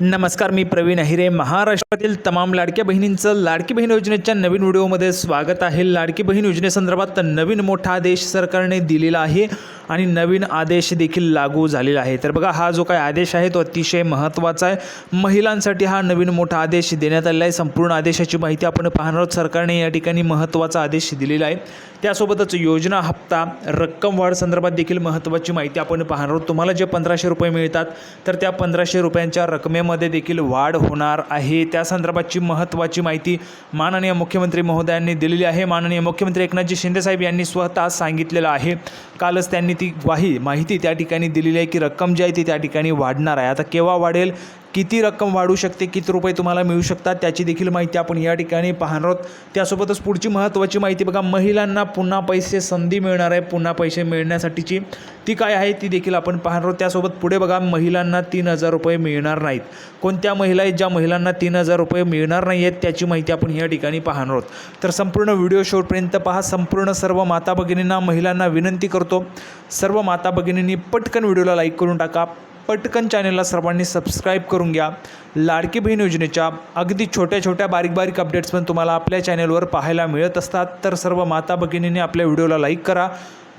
नमस्कार मी प्रवीण अहिरे. महाराष्ट्रातील तमाम लाडक्या बहिणींचं लाडकी बहीण योजनेच्या नवीन व्हिडिओमध्ये स्वागत आहे. लाडकी बहीण योजनेसंदर्भात नवीन मोठा आदेश सरकारने दिलेला आहे. आणि नवीन आदेश देखील लागू झालेला आहे. तर बघा हा जो काय आदेश आहे तो अतिशय महत्त्वाचा आहे. महिलांसाठी हा नवीन मोठा आदेश देण्यात आलेला आहे. संपूर्ण आदेशाची माहिती आपण पाहणार आहोत. सरकारने या ठिकाणी महत्त्वाचा आदेश दिलेला आहे. त्यासोबतच योजना हप्ता रक्कम वाढ संदर्भात देखील महत्त्वाची माहिती आपण पाहणार आहोत. तुम्हाला जे पंधराशे रुपये मिळतात तर त्या पंधराशे रुपयांच्या रकमेमध्ये देखील वाढ होणार आहे. त्या संदर्भातची महत्त्वाची माहिती माननीय मुख्यमंत्री महोदयांनी दिलेली आहे. माननीय मुख्यमंत्री एकनाथजी शिंदेसाहेब यांनी स्वतः सांगितलेलं आहे. कालच त्यांनी ती ग्वाही माहिती त्या ठिकाणी दिलेली आहे की रक्कम जी आहे ती त्या ठिकाणी वाढणार आहे. आता केव्हा वाढेल? किती रक्कम वाढू शकते किती रुपये तुम्हाला मिळू शकतात त्याची देखील माहिती आपण या ठिकाणी पाहणार आहोत. त्यासोबतच पुढची महत्त्वाची माहिती बघा महिलांना पुन्हा पैसे संधी मिळणार आहे. पुन्हा पैसे मिळण्यासाठीची ती काय आहे ती देखील आपण पाहणार आहोत. त्यासोबत पुढे बघा महिलांना तीन हजार रुपये मिळणार नाहीत. कोणत्या महिला आहेत ज्या महिलांना तीन हजार रुपये मिळणार नाही आहेत त्याची माहिती आपण या ठिकाणी पाहणार आहोत. तर संपूर्ण व्हिडिओ शेवटपर्यंत पहा संपूर्ण सर्व माता भगिनींना महिलांना विनंती करतो. सर्व माता भगिनींनी पटकन व्हिडिओला लाईक करून टाका. पटकन चॅनलला सर्वांनी सबस्क्राईब करून घ्या. लाडकी बहीण योजनेच्या अगदी छोट्या छोट्या बारीक बारीक अपडेट्स पण तुम्हाला आपल्या चॅनलवर पाहायला मिळत असतात. तर सर्व माता भगिनींनी आपल्या व्हिडिओला लाईक करा.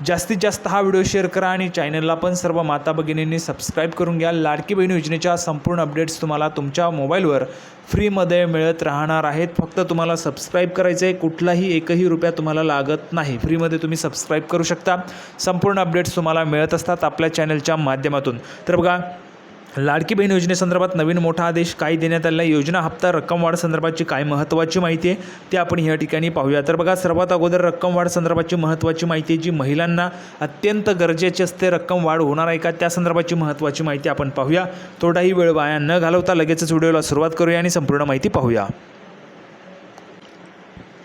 जास्तीत जास्त हा व्हिडिओ शेअर करा आणि चॅनलला पण सर्व माता भगिनींनी सबस्क्राईब करून घ्या. लाडकी बहीण योजनेच्या संपूर्ण अपडेट्स तुम्हाला तुमच्या मोबाईलवर फ्रीमध्ये मिळत राहणार आहेत. फक्त तुम्हाला सबस्क्राईब करायचं आहे कुठलाही एकही रुपया तुम्हाला लागत नाही. फ्रीमध्ये तुम्ही सबस्क्राईब करू शकता. संपूर्ण अपडेट्स तुम्हाला मिळत असतात आपल्या चॅनलच्या माध्यमातून. तर बघा लाडकी बहीण योजनेसंदर्भात नवीन मोठा आदेश काय देण्यात आला योजना हप्ता रक्कम वाढ काय महत्त्वाची माहिती आहे? ते आपण या ठिकाणी पाहूया. तर बघा सर्वात अगोदर रक्कम वाढ संदर्भाची महत्त्वाची माहिती आहे जी महिलांना अत्यंत गरजेची असते. रक्कम वाढ होणार आहे का? त्या संदर्भाची महत्त्वाची माहिती आपण पाहूया. थोडाही वेळ वाया न घालवता लगेचच व्हिडिओला सुरुवात करूया आणि संपूर्ण माहिती पाहूया.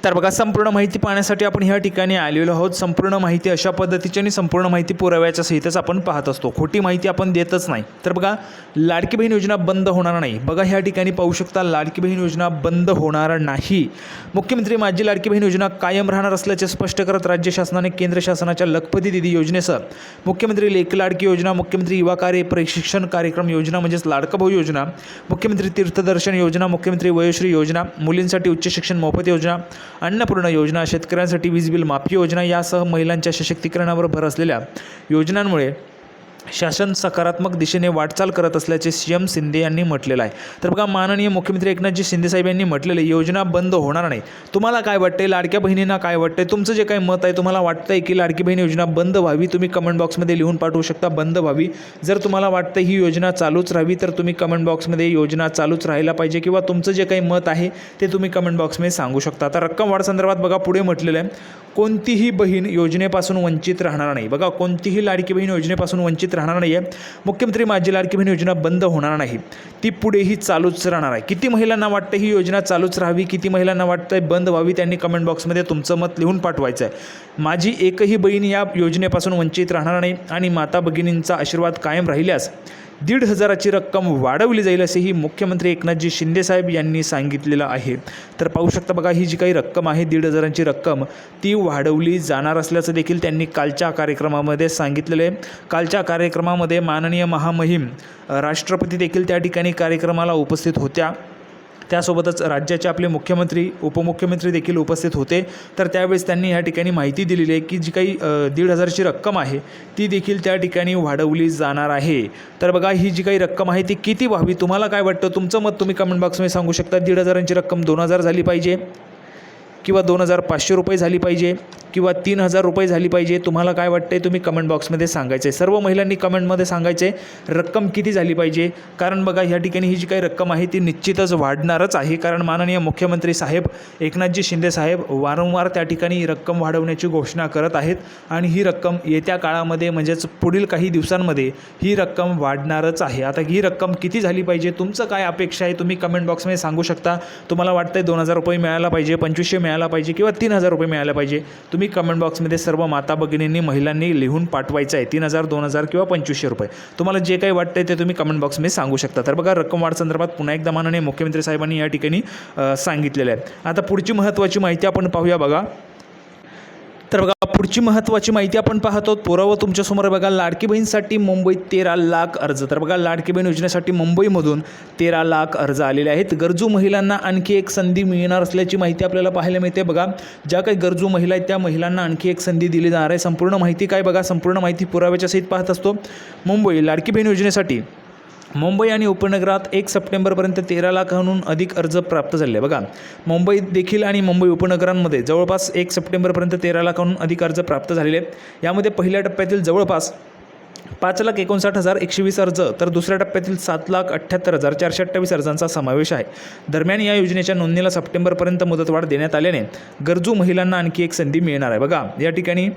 तर बघा संपूर्ण माहिती पाहण्यासाठी आपण ह्या ठिकाणी आलेलो आहोत. संपूर्ण माहिती अशा पद्धतीची आणि संपूर्ण माहिती पुराव्याच्या सहितच आपण पाहत असतो. खोटी माहिती आपण देतच नाही. तर बघा लाडकी बहीण योजना बंद होणार नाही. बघा ह्या ठिकाणी पाहू शकता लाडकी बहीण योजना बंद होणार नाही. मुख्यमंत्री माझी लाडकी बहीण योजना कायम राहणार असल्याचे स्पष्ट करत राज्य शासनाने केंद्र शासनाच्या लखपती दिदी योजनेसह मुख्यमंत्री लेख लाडकी योजना मुख्यमंत्री युवा कार्य प्रशिक्षण कार्यक्रम योजना म्हणजेच लाडका भाऊ योजना मुख्यमंत्री तीर्थदर्शन योजना मुख्यमंत्री वयोश्री योजना मुलींसाठी उच्च शिक्षण मोफत योजना अन्नपूर्ण योजना शेतकऱ्यांसाठी वीज बिल माफी योजना यासह महिलांच्या सशक्तीकरणावर भर असलेल्या योजनांमुळे शासन सकारात्मक दिशेने वाटचाल करत असल्याचे सी एम शिंदे यांनी म्हटलेलं आहे. तर बघा माननीय मुख्यमंत्री एकनाथजी शिंदेसाहेब यांनी म्हटलेलं योजना बंद होणार नाही तुम्हाला काय वाटते लाडक्या बहिणींना काय वाटतंय? तुमचं जे काही मत आहे तुम्हाला वाटतं आहे की लाडकी बहीण योजना बंद व्हावी? तुम्ही कमेंट बॉक्समध्ये लिहून पाठवू शकता बंद व्हावी. जर तुम्हाला वाटतं ही योजना चालूच राहावी तर तुम्ही कमेंट बॉक्समध्ये योजना चालूच राहायला पाहिजे किंवा तुमचं जे काही मत आहे ते तुम्ही कमेंट बॉक्समध्ये सांगू शकता. आता रक्कम वाढसंदर्भात बघा पुढे म्हटलेलं आहे कोणतीही बहीण योजनेपासून वंचित राहणार नाही. बघा कोणतीही लाडकी बहीण योजनेपासून वंचित राहणार नाही आहे मुख्यमंत्री माझी लाडकी बहीण योजना बंद होणार नाही. ती पुढेही चालूच राहणार आहे. किती महिलांना वाटतं ही योजना चालूच राहावी? किती महिलांना वाटतं बंद व्हावी? त्यांनी कमेंट बॉक्समध्ये तुमचं मत लिहून पाठवायचं आहे माझी एकही बहीण या योजनेपासून वंचित राहणार नाही आणि माता भगिनींचा आशीर्वाद कायम राहिल्यास दीड हजाराची रक्कम वाढवली जाईल असेही मुख्यमंत्री एकनाथजी शिंदेसाहेब यांनी सांगितलेलं आहे. तर पाहू शकता बघा ही जी काही रक्कम आहे दीड हजारांची रक्कम ती वाढवली जाणार असल्याचं देखील त्यांनी कालच्या कार्यक्रमामध्ये सांगितलेलं आहे. कालच्या कार्यक्रमामध्ये माननीय महामहिम राष्ट्रपती देखील त्या ठिकाणी कार्यक्रमाला उपस्थित होत्या. त्यासोबतच राज्याचे आपले मुख्यमंत्री उपमुख्यमंत्री देखील उपस्थित होते. तर त्यावेळेस त्यांनी या ठिकाणी माहिती दिलेली आहे की जी काही दीड हजारची रक्कम आहे ती देखील त्या ठिकाणी वाढवली जाणार आहे. तर बघा ही जी काही रक्कम आहे ती किती व्हावी? तुम्हाला काय वाटतं? तुमचं मत तुम्ही कमेंट बॉक्समध्ये सांगू शकता. दीड हजारांची रक्कम दोन हजार झाली पाहिजे. किंवा दोन हजार पाचशे रुपये झाली पाहिजे किंवा तीन हजार रुपये झाली पाहिजे तुम्हाला काय वाटते तुम्ही कमेंट बॉक्समध्ये सांगायचं आहे सर्व महिलांनी कमेंटमध्ये सांगायचे रक्कम किती झाली पाहिजे? कारण बघा ह्या ठिकाणी ही जी काही रक्कम आहे ती निश्चितच वाढणारच आहे. कारण माननीय मुख्यमंत्री साहेब एकनाथजी शिंदे साहेब वारंवार त्या ठिकाणी रक्कम वाढवण्याची घोषणा करत आहेत. आणि ही रक्कम येत्या काळामध्ये म्हणजेच पुढील काही दिवसांमध्ये ही रक्कम वाढणारच आहे. आता ही रक्कम किती झाली पाहिजे? तुमचं काय अपेक्षा आहे? तुम्ही कमेंट बॉक्समध्ये सांगू शकता. तुम्हाला वाटतंय दोन हजार रुपये मिळायला पाहिजे पंचवीसशे मिळायला पाहिजे किंवा तीन हजार रुपये मिळायला पाहिजे तुम्ही कमेंट बॉक्समध्ये सर्व माता भगिनींनी महिलांनी लिहून पाठवायचं आहे. तीन हजार दोन हजार किंवा पंचवीसशे रुपये. तुम्हाला जे काही वाटतंय ते तुम्ही कमेंट बॉक्समध्ये सांगू शकता. तर बघा रक्कम वाढ संदर्भात पुन्हा एकदा माननीय मुख्यमंत्री साहेबांनी या ठिकाणी सांगितलेलं आहे. आता पुढची महत्त्वाची माहिती आपण पाहूया बघा. तर बघा पुढची महत्त्वाची माहिती आपण पाहतो पुरावा तुमच्यासमोर बघा लाडकी बहीणसाठी मुंबईत तेरा लाख अर्ज. तर बघा लाडकी बहीण योजनेसाठी मुंबईमधून तेरा लाख अर्ज आलेले आहेत. गरजू महिलांना आणखी एक संधी मिळणार असल्याची माहिती आपल्याला पाहायला मिळते. बघा ज्या काही गरजू महिला आहेत त्या महिलांना आणखी एक संधी दिली जाणार आहे. संपूर्ण माहिती काय बघा संपूर्ण माहिती पुराव्याच्या सहित पाहत असतो. मुंबई लाडकी बहीण योजनेसाठी मुंबई आणि उपनगरात एक सप्टेंबरपर्यंत तेरा लाखाहून अधिक अर्ज प्राप्त झाले. बघा मुंबईत देखील आणि मुंबई उपनगरांमध्ये जवळपास एक सप्टेंबरपर्यंत तेरा लाखाहून अधिक अर्ज प्राप्त झालेले. यामध्ये पहिल्या टप्प्यातील जवळपास पाच लाख एकोणसाठ हजार एकशे वीस अर्ज तर दुसऱ्या टप्प्यातील सात लाख अठ्ठ्याहत्तर हजार चारशे अठ्ठावीस अर्जांचा समावेश आहे. दरम्यान या योजनेच्या नोंदणीला सप्टेंबरपर्यंत मुदतवाढ देण्यात आल्याने गरजू महिलांना आणखी एक संधी मिळणार आहे. बघा या ठिकाणी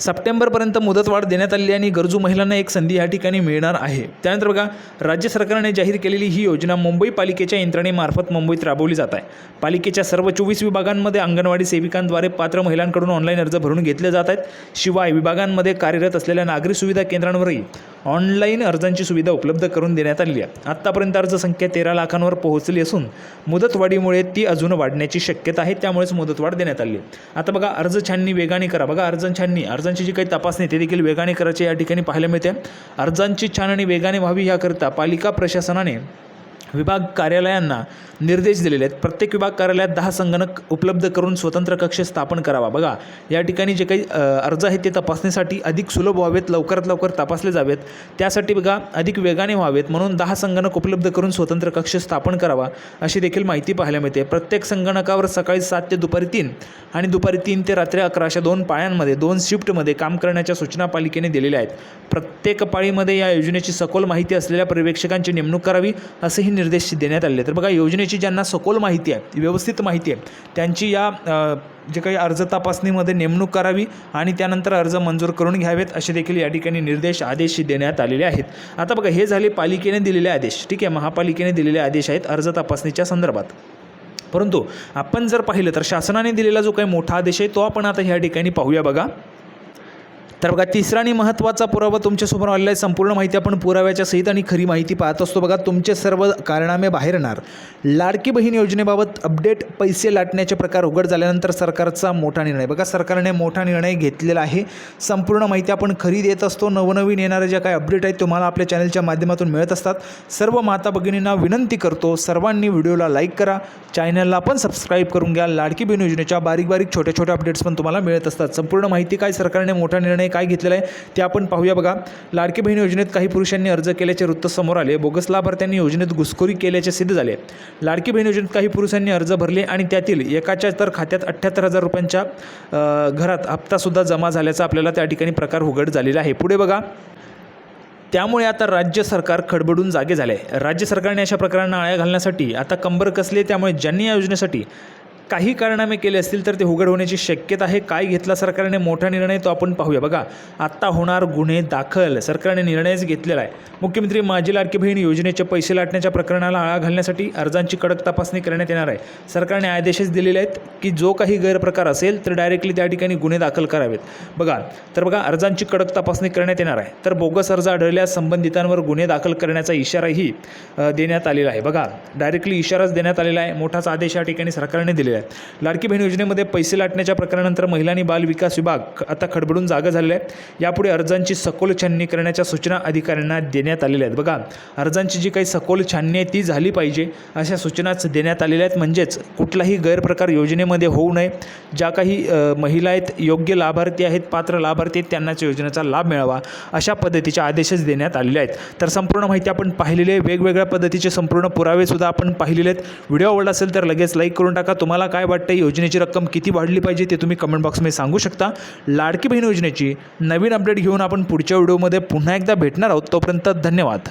सप्टेंबरपर्यंत मुदतवाढ देण्यात आलेली आणि गरजू महिलांना एक संधी या ठिकाणी मिळणार आहे. त्यानंतर बघा राज्य सरकारने जाहीर केलेली ही योजना मुंबई पालिकेच्या यंत्रणेमार्फत मुंबईत राबवली जात आहे. पालिकेच्या सर्व चोवीस विभागांमध्ये अंगणवाडी सेविकांद्वारे पात्र महिलांकडून ऑनलाईन अर्ज भरून घेतले जात आहेत. शिवाय विभागांमध्ये कार्यरत असलेल्या नागरी सुविधा केंद्रांवरही ऑनलाईन अर्जांची सुविधा उपलब्ध करून देण्यात आली आहे. आत्तापर्यंत अर्ज संख्या तेरा लाखांवर पोहोचली असून मुदतवाढीमुळे ती अजून वाढण्याची शक्यता आहे त्यामुळेच मुदतवाढ देण्यात आली आहे. आता बघा अर्ज छाननी वेगाने करा. बघा अर्ज छाननी अर्जांची जी काही तपासणी ते देखील वेगाने करायची या ठिकाणी पाहायला मिळते. अर्जांची छाननी वेगाने व्हावी याकरता पालिका प्रशासनाने विभाग कार्यालयांना निर्देश दिलेले आहेत. प्रत्येक विभाग कार्यालयात दहा संगणक उपलब्ध करून स्वतंत्र कक्ष स्थापन करावा. बघा या ठिकाणी जे काही अर्ज आहेत ते तपासणीसाठी अधिक सुलभ व्हावेत लवकरात लवकर तपासले जावेत. त्यासाठी बघा अधिक वेगाने व्हावेत. म्हणून दहा संगणक उपलब्ध करून स्वतंत्र कक्ष स्थापन करावा अशी देखील माहिती पाहायला मिळते. प्रत्येक संगणकावर सकाळी सात ते दुपारी तीन आणि दुपारी तीन ते रात्री अकरा अशा दोन पाळ्यांमध्ये दोन शिफ्टमध्ये काम करण्याच्या सूचना पालिकेने दिलेल्या आहेत. प्रत्येक पाळीमध्ये या योजनेची सखोल माहिती असलेल्या पर्यवेक्षकांची नेमणूक करावी असंही निर्देश देण्यात आले तर बघा योजनेची ज्यांना सखोल माहिती आहे व्यवस्थित माहिती आहे त्यांची या जे काही अर्ज तपासणीमध्ये नेमणूक करावी आणि त्यानंतर अर्ज मंजूर करून घ्यावेत असे देखील या ठिकाणी निर्देश आदेश देण्यात आलेले आहेत. आता बघा हे झाले पालिकेने दिलेले आदेश. ठीक आहे महापालिकेने दिलेले आदेश आहेत अर्ज तपासणीच्या संदर्भात. परंतु आपण जर पाहिलं तर शासनाने दिलेला जो काही मोठा आदेश आहे तो आपण आता ह्या ठिकाणी पाहूया बघा. तर बघा तिसरा आणि महत्त्वाचा पुरावा तुमच्यासमोर आलेला आहे. संपूर्ण माहिती आपण पुराव्याच्या सहित आणि खरी माहिती पाहत असतो. बघा तुमचे सर्व कारणामे बाहेर येणार. लाडकी बहीण योजनेबाबत अपडेट पैसे लाटण्याचे प्रकार उघड झाल्यानंतर सरकारचा मोठा निर्णय. बघा सरकारने मोठा निर्णय घेतलेला आहे. संपूर्ण माहिती आपण खरी देत असतो. नवनवीन येणाऱ्या ज्या काही अपडेट आहेत तुम्हाला आपल्या चॅनलच्या माध्यमातून मिळत असतात. सर्व माता भगिनींना विनंती करतो सर्वांनी व्हिडिओला लाईक करा. चॅनलला पण सबस्क्राईब करून घ्या. लाडकी बहीण योजनेच्या बारीक बारीक छोट्या छोट्या अपडेट्स पण तुम्हाला मिळत असतात. संपूर्ण माहिती काय? सरकारने मोठा निर्णय काय घेतलेलं आहे ते आपण पाहूया बघा. लाडकी बहीण योजनेत काही पुरुषांनी अर्ज केल्याचे वृत्त समोर आले. बोगस लाभार्थ्यांनी योजनेत घुसखोरी केल्याचे सिद्ध झाले. लाडकी बहीण योजनेत काही पुरुषांनी अर्ज भरले आणि त्यातील एकाच्या तर खात्यात अठ्ठ्याहत्तर हजार रुपयांच्या घरात हप्तासुद्धा जमा झाल्याचा आपल्याला त्या ठिकाणी प्रकार उघड झालेला आहे. पुढे बघा. त्यामुळे आता राज्य सरकार खडबडून जागे झाले राज्य सरकारने अशा प्रकारांना आळ्या घालण्यासाठी आता कंबर कसली त्यामुळे ज्यांनी या योजनेसाठी काही कारणामे केले असतील तर ते उघड होण्याची शक्यता आहे. काय घेतला सरकारने? मोठा निर्णय तो आपण पाहूया. बघा आत्ता होणार गुन्हे दाखल. सरकारने निर्णयच घेतलेला आहे. मुख्यमंत्री माझी लाडकी बहीण योजनेचे पैसे लाटण्याच्या प्रकरणाला आळा घालण्यासाठी अर्जांची कडक तपासणी करण्यात येणार आहे. सरकारने आदेशच दिलेले आहेत की जो काही गैरप्रकार असेल तर डायरेक्टली त्या ठिकाणी गुन्हे दाखल करावेत. बघा तर बघा अर्जांची कडक तपासणी करण्यात येणार आहे. तर बोगस अर्ज आढळल्यास संबंधितांवर गुन्हे दाखल करण्याचा इशाराही देण्यात आलेला आहे. बघा डायरेक्टली इशाराच देण्यात आलेला आहे. मोठाच आदेश या ठिकाणी सरकारने दिलेला आहे लाडकी बहीण योजनेमध्ये पैसे लाटण्याच्या प्रकारानंतर महिला आणि बाल विकास विभाग आता खडबडून जागा झालेला आहे यापुढे अर्जांची सखोल छाननी करण्याच्या सूचना अधिकाऱ्यांना देण्यात आलेल्या आहेत. बघा अर्जांची जी काही सखोल छाननी आहे ती झाली पाहिजे अशा सूचनाच देण्यात आलेल्या आहेत. म्हणजेच कुठलाही गैरप्रकार योजनेमध्ये होऊ नये. ज्या काही महिला आहेत योग्य लाभार्थी आहेत पात्र लाभार्थी आहेत त्यांनाच योजनेचा लाभ मिळावा अशा पद्धतीचे आदेशच देण्यात आलेले आहेत. तर संपूर्ण माहिती आपण पाहिलेली आहे. वेगवेगळ्या पद्धतीचे संपूर्ण पुरावेसुद्धा आपण पाहिलेले आहेत. व्हिडिओ आवडला असेल तर लगेच लाईक करून टाका. तुम्हाला तुम्हाला काय वाटतं योजनेची रक्कम किती वाढली पाहिजे ते तुम्ही कमेंट बॉक्समध्ये सांगू शकता. लाडकी बहीण योजनेची नवीन अपडेट घेऊन आपण पुढच्या व्हिडिओमध्ये पुन्हा एकदा भेटणार आहोत. तोपर्यंत धन्यवाद.